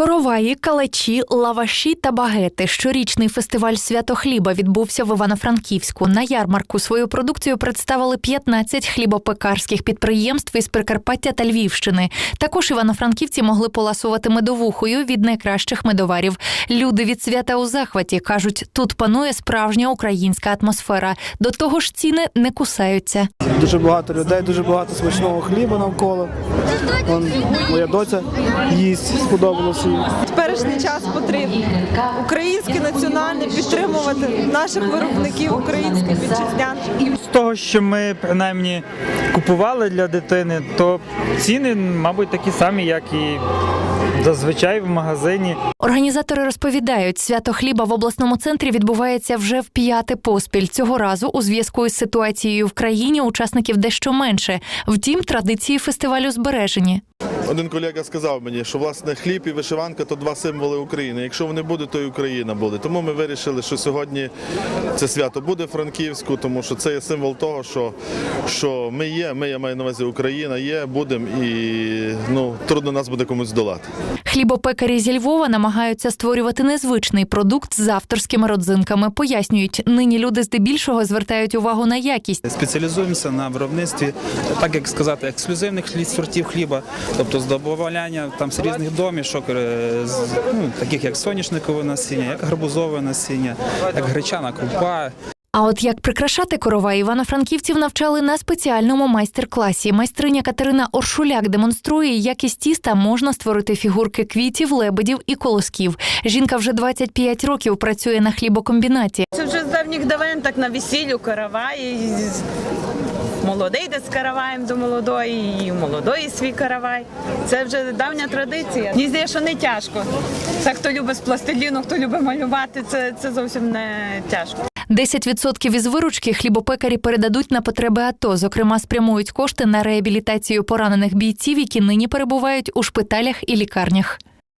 Короваї, калачі, лаваші та багети. Щорічний фестиваль свято хліба відбувся в Івано-Франківську. На ярмарку свою продукцію представили 15 хлібопекарських підприємств із Прикарпаття та Львівщини. Також івано-франківці могли поласувати медовухою від найкращих медоварів. Люди від свята у захваті кажуть, тут панує справжня українська атмосфера. До того ж, ціни не кусаються. Дуже багато людей, дуже багато смачного хліба навколо. Вон, моя доця їсть, сподобалося їй. теперішній час потрібно українське національне підтримувати наших виробників українських вітчизняних. З того, що ми принаймні купували для дитини, то ціни, мабуть, такі самі, як і зазвичай в магазині. Організатори розповідають, свято хліба в обласному центрі відбувається вже в п'яте поспіль. Цього разу у зв'язку із ситуацією в країні учасників дещо менше. Втім, традиції фестивалю збережені. Один колега сказав мені, що власне хліб і вишиванка то два символи України. Якщо вони будуть, то і Україна буде. Тому ми вирішили, що сьогодні це свято буде Франківську, тому що це є символ того, що, що ми є. Ми я маю на увазі Україна є, будемо і ну трудно нас буде комусь здолати. Хлібопекарі зі Львова намагаються створювати незвичний продукт з авторськими родзинками. Пояснюють, нині люди здебільшого звертають увагу на якість. Спеціалізуємося на виробництві, так як сказати, ексклюзивних сортів хліба, тобто здобування там з різних домішок, е, з- ну, таких як соняшникове насіння, як гарбузове насіння, як гречана крупа. А от як прикрашати корова івано-франківців навчали на спеціальному майстер-класі. Майстриня Катерина Оршуляк демонструє, як із тіста можна створити фігурки квітів, лебедів і колосків. Жінка вже 25 років працює на хлібокомбінаті. Це вже давніх давен так на весіллю каравай. Молодий йде з караваєм до молодої, і молодої свій каравай. Це вже давня традиція. Мені здається, що не тяжко. Це хто любить з пластиліну, хто любить малювати, це, це зовсім не тяжко. 10% із виручки хлібопекарі передадуть на потреби АТО. Зокрема, спрямують кошти на реабілітацію поранених бійців, які нині перебувають у шпиталях і лікарнях.